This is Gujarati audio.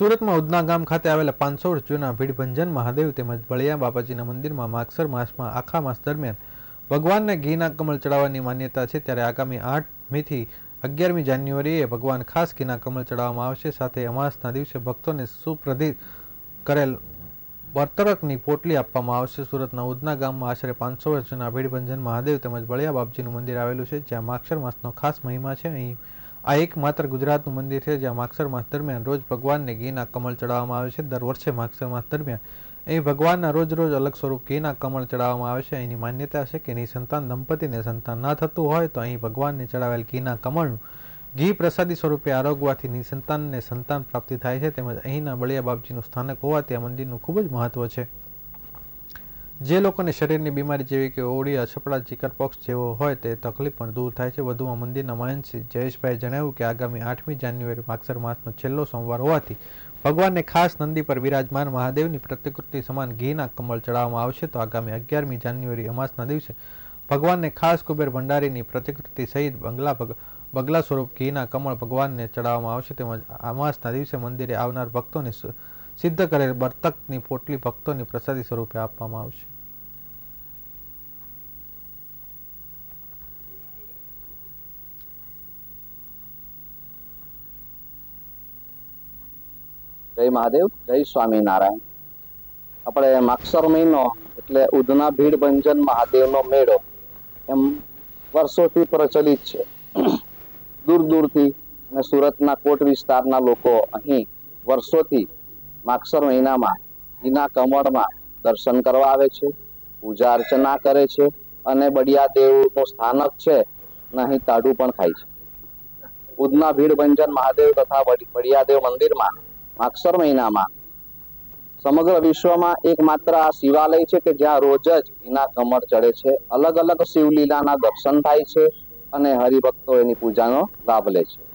સુરતમાં ઉદના ગામ ખાતે આવેલા પાંચસો જૂના ભીડભંજન મહાદેવ તેમજ બળિયા બાપાજીના મંદિરમાં માગસર માસમાં આખા માસ દરમિયાન ભગવાનને ઘીના કમળ ચડાવવાની માન્યતા છે, ત્યારે આગામી આઠમીથી અગિયારમી જાન્યુઆરીએ ભગવાન ખાસ ઘીના કમળ ચડાવવામાં આવશે. સાથે અમાસના દિવસે ભક્તોને સુપ્રધિત કરેલ બરતરકની પોટલી આપવામાં આવશે. સુરતના ઉદના ગામમાં આશરે પાંચસો વર્ષ જૂના ભીડભંજન મહાદેવ તેમજ બળિયા બાપજીનું મંદિર આવેલું છે, જ્યાં માક્ષર માસનો ખાસ મહિમા છે. અહીં આ એકમાત્ર ગુજરાતનું મંદિર છે, જ્યાં માગસર માસ દરમિયાન રોજ ભગવાનને ઘીના કમળ ચડાવવામાં આવે છે. દર વર્ષે માગસર માસ દરમિયાન અહીં ભગવાનના રોજ રોજ અલગ સ્વરૂપ ઘીના કમળ ચડાવવામાં આવે છે. અહીંની માન્યતા છે કે નિસંતાન દંપતીને સંતાન ના થતું હોય તો અહીં ભગવાનને ચડાવેલ ઘીના કમળનું ઘી પ્રસાદી સ્વરૂપે આરોગવાથી નિસંતાનને સંતાન પ્રાપ્તિ થાય છે. તેમજ અહીંના બળિયા બાપજીનું સ્થાનક હોવાથી આ મંદિરનું ખૂબ જ મહત્વ છે. જે લોકોને શરીરની બીમારી જેવી કે ઓળી અછપડા ચિકનપોક્સ જેવો હોય તે તકલીફ પણ દૂર થાય છે. વધુમાં મંદિરના મહંત જયેશભાઈ જણાવ્યું કે આગામી આઠમી જાન્યુઆરી માગસર માસનો છેલ્લો સોમવાર હોવાથી ભગવાનને ખાસ નંદી પર બિરાજમાન મહાદેવની પ્રતિકૃતિ સમાન ઘીના કમળ ચડાવવામાં આવશે. તો આગામી અગિયારમી જાન્યુઆરી અમાસના દિવસે ભગવાનને ખાસ કુબેર ભંડારીની પ્રતિકૃતિ સહિત બંગલા બગલા સ્વરૂપ ઘીના કમળ ભગવાનને ચડાવવામાં આવશે. તેમજ અમાસના દિવસે મંદિરે આવનાર ભક્તોને સિદ્ધ કરેલ બર્તકની પોટલી ભક્તોની પ્રસાદી સ્વરૂપે આપવામાં આવશે. જય મહાદેવ, જય સ્વામિનારાયણ. આપણે માક્ષર મહિનો એટલે ઉધના ભીડ ભંજન મહાદેવનો મેળો એમ વર્ષોથી પ્રચલિત છે. દૂર દૂરથી અને સુરતના કોટ વિસ્તારના લોકો અહીં વર્ષોથી માક્ષર મહિનામાં ઘીના કમળમાં દર્શન કરવા આવે છે, પૂજા અર્ચના કરે છે અને બડિયા દેવનું સ્થાનક છે અને તાડું પણ ખાય છે. ઉદના ભીડ ભંજન મહાદેવ તથા બડી- બડિયાદેવ મંદિરમાં માગસર મહિનામાં સમગ્ર વિશ્વમાં એકમાત્ર આ શિવાલય છે કે જ્યાં રોજ જ એના કમળ ચડે છે, અલગ અલગ શિવલીલાના દર્શન થાય છે અને હરિભક્તો એની પૂજાનો લાભ લે છે.